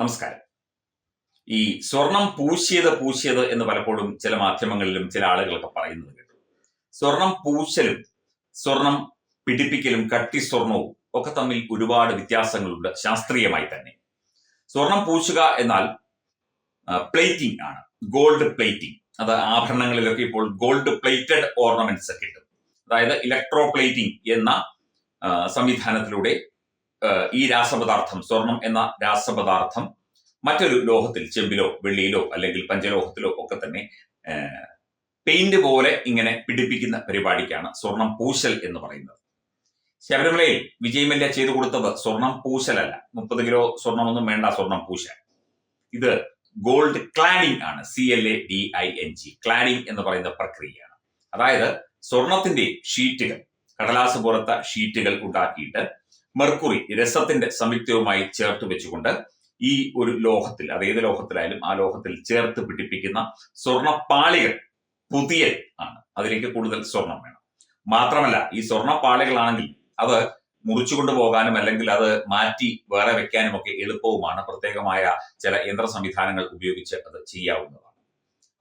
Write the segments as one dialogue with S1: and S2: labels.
S1: നമസ്കാരം. ഈ സ്വർണം പൂശിയത് പൂശിയത് എന്ന് പലപ്പോഴും ചില മാധ്യമങ്ങളിലും ചില ആളുകളൊക്കെ പറയുന്നത് കേട്ടു. സ്വർണം പൂശലും സ്വർണം പിടിപ്പിക്കലും കട്ടി സ്വർണവും ഒക്കെ തമ്മിൽ ഒരുപാട് വ്യത്യാസങ്ങളുണ്ട് ശാസ്ത്രീയമായി തന്നെ. സ്വർണം പൂശുക എന്നാൽ പ്ലേറ്റിംഗ് ആണ്. ഗോൾഡ് പ്ലേറ്റിംഗ് അത് ആഭരണങ്ങളിലൊക്കെ ഇപ്പോൾ ഗോൾഡ് പ്ലേറ്റഡ് ഓർണമെന്റ്സ് ഒക്കെ കിട്ടും അതായത് ഇലക്ട്രോ പ്ലേറ്റിംഗ് എന്ന സംവിധാനത്തിലൂടെ ഈ രാസപദാർത്ഥം സ്വർണം എന്ന രാസപദാർത്ഥം മറ്റൊരു ലോഹത്തിൽ ചെമ്പിലോ വെള്ളിയിലോ അല്ലെങ്കിൽ പഞ്ചലോഹത്തിലോ ഒക്കെ തന്നെ പെയിന്റ് പോലെ ഇങ്ങനെ പിടിപ്പിക്കുന്ന പരിപാടിക്കാണ് സ്വർണം പൂശൽ എന്ന് പറയുന്നത്. ശബരിമലയിൽ വിജയ് മല്യ ചെയ്തു കൊടുത്തത് സ്വർണം പൂശലല്ല. മുപ്പത് കിലോ സ്വർണമൊന്നും വേണ്ട സ്വർണം പൂശൽ. ഇത് ഗോൾഡ് ക്ലാഡിംഗ് ആണ്. C L A D I N G. Cladding എന്ന് പറയുന്ന പ്രക്രിയയാണ്. അതായത് സ്വർണത്തിന്റെ ഷീറ്റുകൾ കടലാസ് പുറത്ത ഷീറ്റുകൾ ഉണ്ടാക്കിയിട്ട് മെർക്കുറി രസത്തിന്റെ സംയുക്തവുമായി ചേർത്ത് വെച്ചുകൊണ്ട് ഈ ഒരു ലോഹത്തിൽ അത് ഏത് ലോഹത്തിലായാലും ആ ലോഹത്തിൽ ചേർത്ത് പിടിപ്പിക്കുന്ന സ്വർണപ്പാളികൾ പുതിയ ആണ്. അതിലേക്ക് കൂടുതൽ സ്വർണം വേണം. മാത്രമല്ല ഈ സ്വർണപ്പാളികളാണെങ്കിൽ അത് മുറിച്ചു കൊണ്ടുപോകാനും അല്ലെങ്കിൽ അത് മാറ്റി വേറെ വെക്കാനും ഒക്കെ എളുപ്പവുമാണ്. പ്രത്യേകമായ ചില യന്ത്ര സംവിധാനങ്ങൾ ഉപയോഗിച്ച് അത് ചെയ്യാവുന്നതാണ്.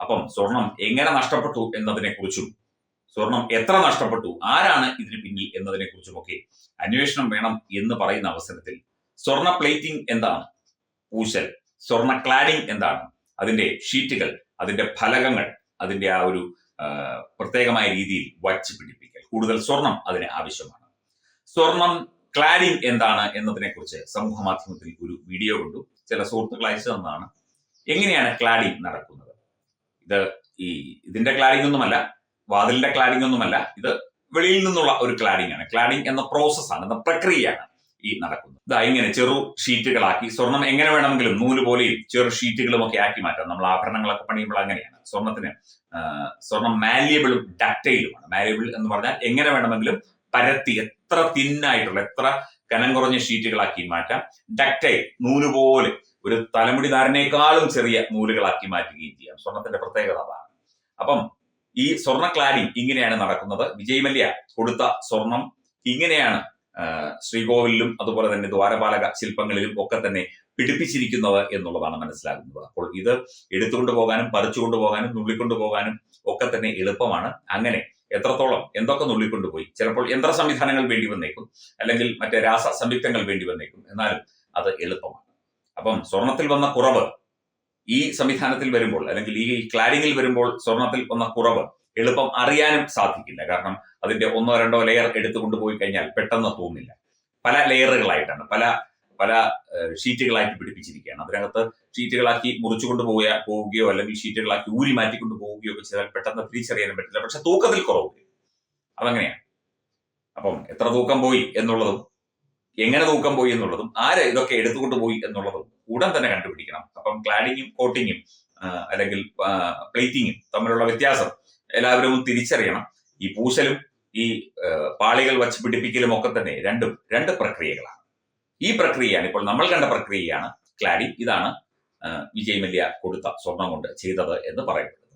S1: അപ്പം സ്വർണം എങ്ങനെ നഷ്ടപ്പെട്ടു എന്നതിനെ കുറിച്ചും സ്വർണം എത്ര നഷ്ടപ്പെട്ടു? ആരാണ് ഇതിന് പിന്നിൽ എന്നതിനെ കുറിച്ചുമൊക്കെ അന്വേഷണം വേണം എന്ന് പറയുന്ന അവസരത്തിൽ സ്വർണ പ്ലേറ്റിംഗ് എന്താണ്? പൂശൽ സ്വർണ ക്ലാഡിംഗ് എന്താണ്? അതിന്റെ ഷീറ്റുകൾ അതിന്റെ ഫലകങ്ങൾ അതിന്റെ ആ ഒരു പ്രത്യേകമായ രീതിയിൽ വച്ച് പിടിപ്പിക്കൽ. കൂടുതൽ സ്വർണം അതിന് ആവശ്യമാണ്. സ്വർണം ക്ലാഡിംഗ് എന്താണ് എന്നതിനെ കുറിച്ച് സമൂഹ മാധ്യമത്തിൽ ഒരു വീഡിയോ കണ്ടു. ചില സുഹൃത്തുക്കൾ അയച്ചു തന്നതാണ്. എങ്ങനെയാണ് ക്ലാഡിംഗ് നടക്കുന്നത്? ഇത് ഈ ഇതിന്റെ ക്ലാഡിംഗ് ഒന്നുമല്ല. വാതിലിന്റെ ക്ലാഡിംഗ് ഒന്നുമല്ല ഇത് വെളിയിൽ നിന്നുള്ള ഒരു ക്ലാഡിംഗ് ആണ്. ക്ലാഡിംഗ് എന്ന പ്രോസസ്സാണ് എന്ന പ്രക്രിയയാണ് ഈ നടക്കുന്നത്. ഇതാ ഇങ്ങനെ ചെറു ഷീറ്റുകളാക്കി സ്വർണം എങ്ങനെ വേണമെങ്കിലും നൂൽ പോലെയും ചെറു ഷീറ്റുകളും ഒക്കെ ആക്കി മാറ്റാം. നമ്മൾ ആഭരണങ്ങളൊക്കെ പണിയുമ്പോൾ അങ്ങനെയാണ്. സ്വർണത്തിന് സ്വർണം മാലിയബിളും ഡക്റ്റൈലുമാണ് മാലിയബിൾ എന്ന് പറഞ്ഞാൽ എങ്ങനെ വേണമെങ്കിലും പരത്തി എത്ര തിന്നായിട്ടുള്ള എത്ര കനം കുറഞ്ഞ ഷീറ്റുകളാക്കി മാറ്റാം. ഡക്റ്റൈൽ നൂൽ പോലെ ഒരു തലമുടി ധാരനേക്കാളും ചെറിയ നൂലുകളാക്കി മാറ്റുകയും ചെയ്യാം. സ്വർണത്തിന്റെ പ്രത്യേകത അതാണ്. അപ്പം ഈ സ്വർണ ക്ലാഡിംഗ് ഇങ്ങനെയാണ് നടക്കുന്നത്. വിജയ് മല്യ കൊടുത്ത സ്വർണം ഇങ്ങനെയാണ് ശ്രീകോവിലും അതുപോലെ തന്നെ ദ്വാരപാലക ശില്പങ്ങളിലും ഒക്കെ തന്നെ പിടിപ്പിച്ചിരിക്കുന്നത് എന്നുള്ളതാണ് മനസ്സിലാകുന്നത്. അപ്പോൾ ഇത് എടുത്തുകൊണ്ട് പോകാനും പറിച്ചുകൊണ്ട് പോകാനും നുള്ളിക്കൊണ്ട് പോകാനും ഒക്കെ തന്നെ എളുപ്പമാണ്. അങ്ങനെ എത്രത്തോളം എന്തൊക്കെ നുള്ളിക്കൊണ്ടുപോയി ചിലപ്പോൾ യന്ത്ര സംവിധാനങ്ങൾ വേണ്ടി വന്നേക്കും അല്ലെങ്കിൽ മറ്റേ രാസ സംയുക്തങ്ങൾ വേണ്ടി വന്നേക്കും. എന്നാലും അത് എളുപ്പമാണ്. അപ്പം സ്വർണത്തിൽ വന്ന കുറവ് ഈ സംവിധാനത്തിൽ വരുമ്പോൾ അല്ലെങ്കിൽ ഈ ക്ലാഡിങ്ങിൽ വരുമ്പോൾ സ്വർണത്തിൽ വന്ന കുറവ് എളുപ്പം അറിയാനും സാധിക്കില്ല. കാരണം അതിന്റെ ഒന്നോ രണ്ടോ ലെയർ എടുത്തുകൊണ്ട് പോയി കഴിഞ്ഞാൽ പെട്ടെന്ന് തോന്നില്ല. പല ലെയറുകളായിട്ടാണ് പല പല ഷീറ്റുകളാക്കി പിടിപ്പിച്ചിരിക്കുകയാണ്. അതിനകത്ത് ഷീറ്റുകളാക്കി മുറിച്ചുകൊണ്ട് പോയ പോവുകയോ അല്ലെങ്കിൽ ഷീറ്റുകളാക്കി ഊരി മാറ്റിക്കൊണ്ട് പോവുകയോ ഒക്കെ ചെയ്താൽ പെട്ടെന്ന് തിരിച്ചറിയാനും പറ്റില്ല. പക്ഷെ തൂക്കത്തിൽ കുറവ് വരും. അതങ്ങനെയാണ്. അപ്പം എത്ര തൂക്കം പോയി എന്നുള്ളതും എങ്ങനെ തൂക്കം പോയി എന്നുള്ളതും ആര് ഇതൊക്കെ എടുത്തുകൊണ്ട് പോയി എന്നുള്ളതും ഉടൻ തന്നെ കണ്ടുപിടിക്കണം. അപ്പം ക്ലാഡിങ്ങും കോട്ടിങ്ങും അല്ലെങ്കിൽ പ്ലേറ്റിങ്ങും തമ്മിലുള്ള വ്യത്യാസം എല്ലാവരും തിരിച്ചറിയണം. ഈ പൂശലും ഈ പാളികൾ വച്ച് പിടിപ്പിക്കലും ഒക്കെ തന്നെ രണ്ടും രണ്ട് പ്രക്രിയകളാണ്. ഈ പ്രക്രിയയാണ് ഇപ്പോൾ നമ്മൾ കണ്ട പ്രക്രിയയാണ് ക്ലാഡിങ് ഇതാണ് വിജയ് മല്യ കൊടുത്ത സ്വർണം കൊണ്ട് ചെയ്തത് എന്ന് പറയപ്പെടുന്നത്